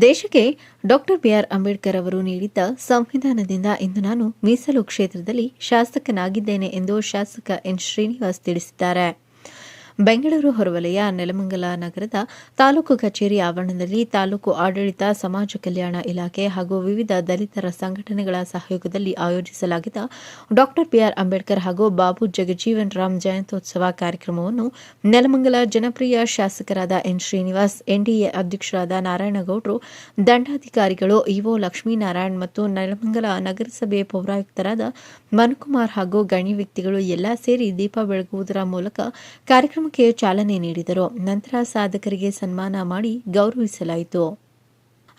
ದೇಶಕ್ಕೆ doctor B R Ambedkar ಅವರು ನೀಡಿದ್ದ ಸಂವಿಧಾನದಿಂದ ಇಂದು ನಾನು ಮೀಸಲು ಕ್ಷೇತ್ರದಲ್ಲಿ ಶಾಸಕನಾಗಿದ್ದೇನೆ ಎಂದು ಶಾಸಕ ಎನ್. ಶ್ರೀನಿವಾಸ್ ತಿಳಿಸಿದ್ದಾರೆ. ಬೆಂಗಳೂರು ಹೊರವಲಯ, ನೆಲಮಂಗಲ ನಗರದ ತಾಲೂಕು ಕಚೇರಿ ಆವರಣದಲ್ಲಿ ತಾಲೂಕು ಆಡಳಿತ, ಸಮಾಜ ಕಲ್ಯಾಣ ಇಲಾಖೆ ಹಾಗೂ ವಿವಿಧ ದಲಿತರ ಸಂಘಟನೆಗಳ ಸಹಯೋಗದಲ್ಲಿ ಆಯೋಜಿಸಲಾಗಿದ್ದ ಡಾಕ್ಟರ್ ಬಿಆರ್ ಅಂಬೇಡ್ಕರ್ ಹಾಗೂ ಬಾಬು ಜಗಜೀವನ್ ರಾಮ್ ಜಯಂತ್ಯೋತ್ಸವ ಕಾರ್ಯಕ್ರಮವನ್ನು ನೆಲಮಂಗಲ ಜನಪ್ರಿಯ ಶಾಸಕರಾದ ಎನ್ ಶ್ರೀನಿವಾಸ್, ಎನ್ಡಿಎ ಅಧ್ಯಕ್ಷರಾದ ನಾರಾಯಣಗೌಡರು, ದಂಡಾಧಿಕಾರಿಗಳು ಇಒ ಲಕ್ಷ್ಮೀನಾರಾಯಣ್ ಮತ್ತು ನೆಲಮಂಗಲ ನಗರಸಭೆ ಪೌರಾಯುಕ್ತರಾದ ಮನುಕುಮಾರ್ ಹಾಗೂ ಗಣ್ಯ ವ್ಯಕ್ತಿಗಳು ಎಲ್ಲಾ ಸೇರಿ ದೀಪ ಬೆಳಗುವುದರ ಮೂಲಕ ಕಾರ್ಯಕ್ರಮಕ್ಕೆ ಚಾಲನೆ ನೀಡಿದರು. ನಂತರ ಸಾಧಕರಿಗೆ ಸನ್ಮಾನ ಮಾಡಿ ಗೌರವಿಸಲಾಯಿತು.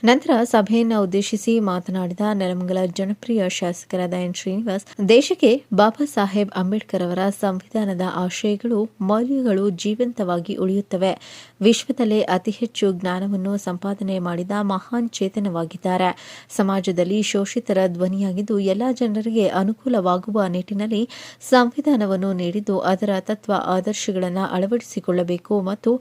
ನಂತರ ಸಭೆಯನ್ನು ಉದ್ದೇಶಿಸಿ ಮಾತನಾಡಿದ ನೆಲಮಂಗಲ ಜನಪ್ರಿಯ ಶಾಸಕರಾದ ಎನ್ ಶ್ರೀನಿವಾಸ್, ದೇಶಕ್ಕೆ ಬಾಬಾ ಸಾಹೇಬ್ ಅಂಬೇಡ್ಕರ್ ಅವರ ಸಂವಿಧಾನದ ಆಶಯಗಳು, ಮೌಲ್ಯಗಳು ಜೀವಂತವಾಗಿ ಉಳಿಯುತ್ತವೆ. ವಿಶ್ವದಲ್ಲೇ ಅತಿ ಹೆಚ್ಚು ಜ್ಞಾನವನ್ನು ಸಂಪಾದನೆ ಮಾಡಿದ ಮಹಾನ್ ಚೇತನವಾಗಿದ್ದಾರೆ. ಸಮಾಜದಲ್ಲಿ ಶೋಷಿತರ ಧ್ವನಿಯಾಗಿದ್ದು, ಎಲ್ಲ ಜನರಿಗೆ ಅನುಕೂಲವಾಗುವ ನಿಟ್ಟಿನಲ್ಲಿ ಸಂವಿಧಾನವನ್ನು ನೀಡಿದ್ದು, ಅದರ ತತ್ವ ಆದರ್ಶಗಳನ್ನು ಅಳವಡಿಸಿಕೊಳ್ಳಬೇಕು ಮತ್ತು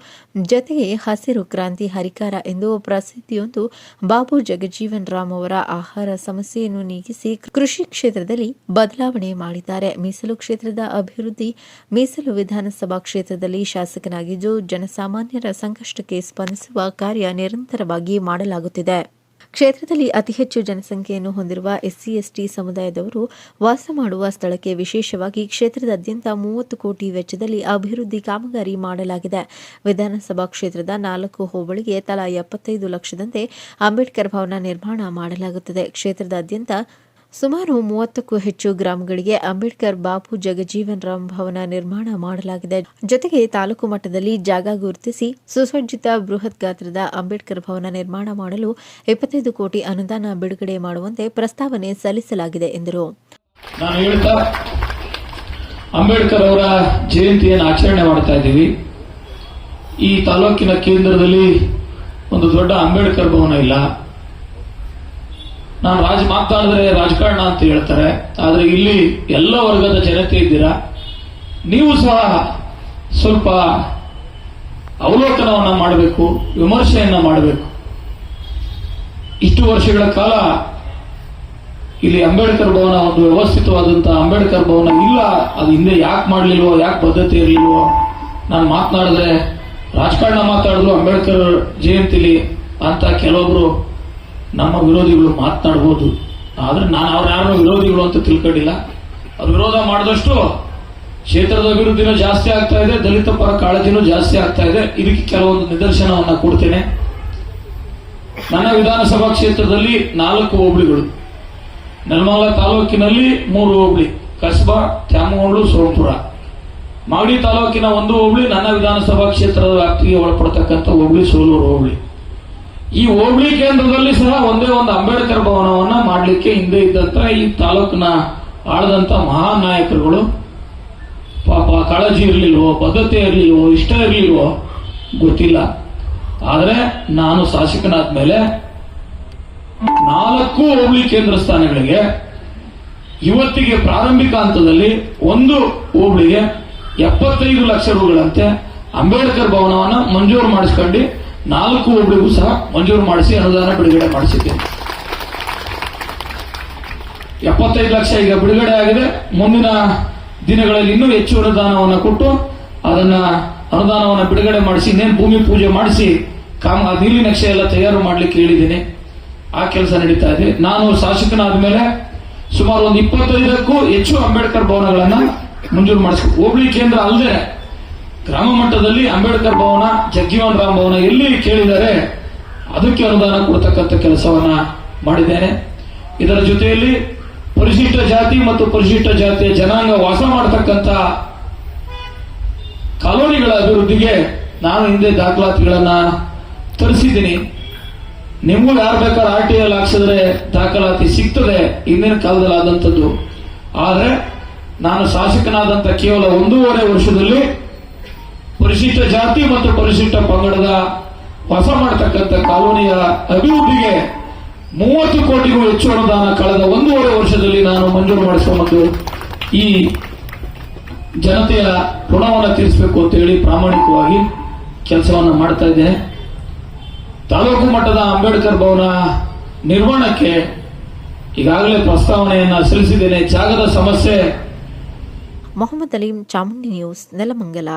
ಜತೆಗೆ ಹಸಿರು ಕ್ರಾಂತಿ ಹರಿಕಾರ ಎಂದು ಪ್ರಸಿದ್ಧಿಯೊಂದು ಬಾಬು ಜಗಜೀವನ್ ರಾಮ್ ಅವರ ಆಹಾರ ಸಮಸ್ಯೆಯನ್ನು ನೀಗಿಸಿ ಕೃಷಿ ಕ್ಷೇತ್ರದಲ್ಲಿ ಬದಲಾವಣೆ ಮಾಡಿದ್ದಾರೆ. ಮೀಸಲು ಕ್ಷೇತ್ರದ ಅಭಿವೃದ್ಧಿ, ಮೀಸಲು ವಿಧಾನಸಭಾ ಕ್ಷೇತ್ರದಲ್ಲಿ ಶಾಸಕನಾಗಿದ್ದು, ಜನಸಾಮಾನ್ಯರ ಸಂಕಷ್ಟಕ್ಕೆ ಸ್ಪಂದಿಸುವ ಕಾರ್ಯ ನಿರಂತರವಾಗಿ ಮಾಡಲಾಗುತ್ತಿದೆ. ಕ್ಷೇತ್ರದಲ್ಲಿ ಅತಿ ಹೆಚ್ಚು ಜನಸಂಖ್ಯೆಯನ್ನು ಹೊಂದಿರುವ ಎಸ್ಸಿ ಎಸ್ಟಿ ಸಮುದಾಯದವರು ವಾಸ ಮಾಡುವ ಸ್ಥಳಕ್ಕೆ ವಿಶೇಷವಾಗಿ ಕ್ಷೇತ್ರದಾದ್ಯಂತ ಮೂವತ್ತು ಕೋಟಿ ವೆಚ್ಚದಲ್ಲಿ ಅಭಿವೃದ್ಧಿ ಕಾಮಗಾರಿ ಮಾಡಲಾಗಿದೆ. ವಿಧಾನಸಭಾ ಕ್ಷೇತ್ರದ ನಾಲ್ಕು ಹೋಬಳಿಗೆ ತಲಾ ಎಪ್ಪತ್ತೈದು ಲಕ್ಷದಂತೆ ಅಂಬೇಡ್ಕರ್ ಭವನ ನಿರ್ಮಾಣ ಮಾಡಲಾಗುತ್ತದೆ. ಕ್ಷೇತ್ರದಾದ್ಯಂತ ಸುಮಾರು ಮೂವತ್ತಕ್ಕೂ ಹೆಚ್ಚು ಗ್ರಾಮಗಳಿಗೆ ಅಂಬೇಡ್ಕರ್ ಬಾಪು ಜಗಜೀವನ್ ರಾಮ್ ಭವನ ನಿರ್ಮಾಣ ಮಾಡಲಾಗಿದೆ. ಜೊತೆಗೆ ತಾಲೂಕು ಮಟ್ಟದಲ್ಲಿ ಜಾಗ ಗುರುತಿಸಿ ಸುಸಜ್ಜಿತ ಬೃಹತ್ ಗಾತ್ರದ ಅಂಬೇಡ್ಕರ್ ಭವನ ನಿರ್ಮಾಣ ಮಾಡಲು ಇಪ್ಪತ್ತೈದು ಕೋಟಿ ಅನುದಾನ ಬಿಡುಗಡೆ ಮಾಡುವಂತೆ ಪ್ರಸ್ತಾವನೆ ಸಲ್ಲಿಸಲಾಗಿದೆ ಎಂದರು. ಅಂಬೇಡ್ಕರ್ ಅವರ ಜಯಂತಿಯನ್ನು ಆಚರಣೆ ಮಾಡ್ತಾ ಇದ್ದೀವಿ. ಈ ತಾಲೂಕಿನ ಕೇಂದ್ರದಲ್ಲಿ ಒಂದು ದೊಡ್ಡ ಅಂಬೇಡ್ಕರ್ ಭವನ ಇಲ್ಲ. ನಾನು ರಾಜ ಮಾತಾಡಿದ್ರೆ ರಾಜಕಾರಣ ಅಂತ ಹೇಳ್ತಾರೆ. ಆದ್ರೆ ಇಲ್ಲಿ ಎಲ್ಲ ವರ್ಗದ ಜನತೆ ಇದ್ದೀರಾ? ನೀವು ಸಹ ಸ್ವಲ್ಪ ಅವಲೋಕನವನ್ನ ಮಾಡಬೇಕು, ವಿಮರ್ಶೆಯನ್ನ ಮಾಡಬೇಕು. ಇಷ್ಟು ವರ್ಷಗಳ ಕಾಲ ಇಲ್ಲಿ ಅಂಬೇಡ್ಕರ್ ಭವನ ಒಂದು ವ್ಯವಸ್ಥಿತವಾದಂತಹ ಅಂಬೇಡ್ಕರ್ ಭವನ ಇಲ್ಲ. ಅದು ಹಿಂದೆ ಯಾಕೆ ಮಾಡಲಿಲ್ವೋ, ಯಾಕೆ ಬದ್ಧತೆ ಇರಲಿಲ್ವೋ? ನಾನು ಮಾತನಾಡಿದ್ರೆ ರಾಜಕಾರಣ ಮಾತಾಡಿದ್ರು ಅಂಬೇಡ್ಕರ್ ಜಯಂತಿಲಿ ಅಂತ ಕೆಲವೊಬ್ರು ನಮ್ಮ ವಿರೋಧಿಗಳು ಮಾತನಾಡ್ಬೋದು. ಆದ್ರೆ ನಾನು ಅವ್ರ ಯಾರು ವಿರೋಧಿಗಳು ಅಂತ ತಿಳ್ಕೊಂಡಿಲ್ಲ. ಅವ್ರು ವಿರೋಧ ಮಾಡಿದಷ್ಟು ಕ್ಷೇತ್ರದ ಅಭಿವೃದ್ಧಿನೂ ಜಾಸ್ತಿ ಆಗ್ತಾ ಇದೆ, ದಲಿತ ಪರ ಕಾಳಜಿನೂ ಜಾಸ್ತಿ ಆಗ್ತಾ ಇದೆ. ಇದಕ್ಕೆ ಕೆಲವೊಂದು ನಿದರ್ಶನವನ್ನ ಕೊಡ್ತೇನೆ. ನನ್ನ ವಿಧಾನಸಭಾ ಕ್ಷೇತ್ರದಲ್ಲಿ ನಾಲ್ಕು ಹೋಬಳಿಗಳು. ನೆಲಮಂಗಲ ತಾಲೂಕಿನಲ್ಲಿ ಮೂರು ಹೋಬಳಿ, ಕಸ್ಬಾ, ತ್ಯಾಮಗೋಡು, ಸೋಮಪುರ. ಮಾಗಡಿ ತಾಲೂಕಿನ ಒಂದು ಹೋಬಳಿ, ನನ್ನ ವಿಧಾನಸಭಾ ಕ್ಷೇತ್ರದ ವ್ಯಾಪ್ತಿಗೆ ಒಳಪಡತಕ್ಕಂಥ ಹೋಬಳಿ, ಸೋಲೂರು ಹೋಬಳಿ. ಈ ಹೋಬಳಿ ಕೇಂದ್ರದಲ್ಲಿ ಸಹ ಒಂದೇ ಒಂದು ಅಂಬೇಡ್ಕರ್ ಭವನವನ್ನ ಮಾಡಲಿಕ್ಕೆ ಹಿಂದೆ ಇದ್ದಂತ ಈ ತಾಲೂಕಿನ ಆಳದಂತ ಮಹಾನ್ ನಾಯಕರುಗಳು ಪಾಪ ಕಾಳಜಿ ಇರಲಿಲ್ವೋ, ಬದ್ಧತೆ ಇರಲಿಲ್ವೋ, ಇಷ್ಟ ಇರಲಿಲ್ವೋ ಗೊತ್ತಿಲ್ಲ. ಆದರೆ ನಾನು ಶಾಸಕನಾದ ಮೇಲೆ ನಾಲ್ಕು ಹೋಬಳಿ ಕೇಂದ್ರ ಸ್ಥಾನಗಳಿಗೆ ಇವತ್ತಿಗೆ ಪ್ರಾರಂಭಿಕ ಹಂತದಲ್ಲಿ ಒಂದು ಹೋಬಳಿಗೆ ಎಪ್ಪತ್ತೈದು ಲಕ್ಷ ರೂಗಳಂತೆ ಅಂಬೇಡ್ಕರ್ ಭವನವನ್ನ ಮಂಜೂರು ಮಾಡಿಸ್ಕೊಂಡು ನಾಲ್ಕು ಒಬ್ಬರಿಗೂ ಸಹ ಮಂಜೂರು ಮಾಡಿಸಿ ಅನುದಾನ ಬಿಡುಗಡೆ ಮಾಡಿಸಿದ್ದೇನೆ. ಎಪ್ಪತ್ತೈದು ಲಕ್ಷ ಈಗ ಬಿಡುಗಡೆ ಆಗಿದೆ. ಮುಂದಿನ ದಿನಗಳಲ್ಲಿ ಇನ್ನೂ ಹೆಚ್ಚು ಅನುದಾನವನ್ನು ಕೊಟ್ಟು ಅದನ್ನ ಅನುದಾನವನ್ನು ಬಿಡುಗಡೆ ಮಾಡಿಸಿ, ಇನ್ನೇನು ಭೂಮಿ ಪೂಜೆ ಮಾಡಿಸಿ, ಕಾಮ ನೀಲಿ ನಕ್ಷೆ ಎಲ್ಲ ತಯಾರು ಮಾಡಲಿಕ್ಕೆ ಹೇಳಿದ್ದೀನಿ. ಆ ಕೆಲಸ ನಡೀತಾ ಇದೆ. ನಾನು ಶಾಸಕನಾದ ಮೇಲೆ ಸುಮಾರು ಒಂದು ಇಪ್ಪತ್ತೈದಕ್ಕೂ ಹೆಚ್ಚು ಅಂಬೇಡ್ಕರ್ ಭವನಗಳನ್ನ ಮಂಜೂರು ಮಾಡಿಸಿ ಹೋಬಳಿ ಕೇಂದ್ರ ಅಲ್ಲದೆ ಗ್ರಾಮ ಮಟ್ಟದಲ್ಲಿ ಅಂಬೇಡ್ಕರ್ ಭವನ, ಜಗ್ಜೀವನ್ ರಾಮ್ ಭವನ ಎಲ್ಲಿ ಕೇಳಿದರೆ ಅದಕ್ಕೆ ಅನುದಾನ ಕೊಡ್ತಕ್ಕಂಥ ಕೆಲಸವನ್ನ ಮಾಡಿದ್ದೇನೆ. ಇದರ ಜೊತೆಯಲ್ಲಿ ಪರಿಶಿಷ್ಟ ಜಾತಿ ಮತ್ತು ಪರಿಶಿಷ್ಟ ಜಾತಿಯ ಜನಾಂಗ ವಾಸ ಮಾಡತಕ್ಕಂಥ ಕಾಲೋನಿಗಳ ಅಭಿವೃದ್ಧಿಗೆ ನಾನು ಹಿಂದೆ ದಾಖಲಾತಿಗಳನ್ನ ತರಿಸಿದ್ದೀನಿ. ನಿಮಗೂ ಯಾರು ಬೇಕಾದ್ರೆ ಆರ್ ಟಿ ಎಲ್ ಹಾಕ್ಸಿದ್ರೆ ದಾಖಲಾತಿ ಸಿಗ್ತದೆ ಹಿಂದಿನ ಕಾಲದಲ್ಲಿ ಆದಂಥದ್ದು ಆದರೆ ನಾನು ಶಾಸಕನಾದಂಥ ಕೇವಲ ಒಂದೂವರೆ ವರ್ಷದಲ್ಲಿ ಪರಿಶಿಷ್ಟ ಜಾತಿ ಮತ್ತು ಪರಿಶಿಷ್ಟ ಪಂಗಡದ ವಾಸ ಮಾಡತಕ್ಕಂಥ ಕಾಲೋನಿಯ ಅಭಿವೃದ್ಧಿಗೆ ಮೂವತ್ತು ಕೋಟಿಗೂ ಹೆಚ್ಚು ಅನುದಾನ ಕಳೆದ ಒಂದೂವರೆ ವರ್ಷದಲ್ಲಿ ನಾನು ಮಂಜೂರು ಮಾಡಿಸಿಕೊಂಡು ಈ ಜನತೆಯ ಋಣವನ್ನು ತೀರಿಸಬೇಕು ಅಂತ ಹೇಳಿ ಪ್ರಾಮಾಣಿಕವಾಗಿ ಕೆಲಸವನ್ನು ಮಾಡ್ತಾ ಇದ್ದೇನೆ. ತಾಲೂಕು ಮಟ್ಟದ ಅಂಬೇಡ್ಕರ್ ಭವನ ನಿರ್ಮಾಣಕ್ಕೆ ಈಗಾಗಲೇ ಪ್ರಸ್ತಾವನೆಯನ್ನು ಸಲ್ಲಿಸಿದ್ದೇನೆ. ಜಾಗದ ಸಮಸ್ಯೆ. ಮೊಹಮ್ಮದ್ ಅಲೀಂ ಚಾಮುಂಡಿ ನ್ಯೂಸ್ ನೆಲಮಂಗಲ.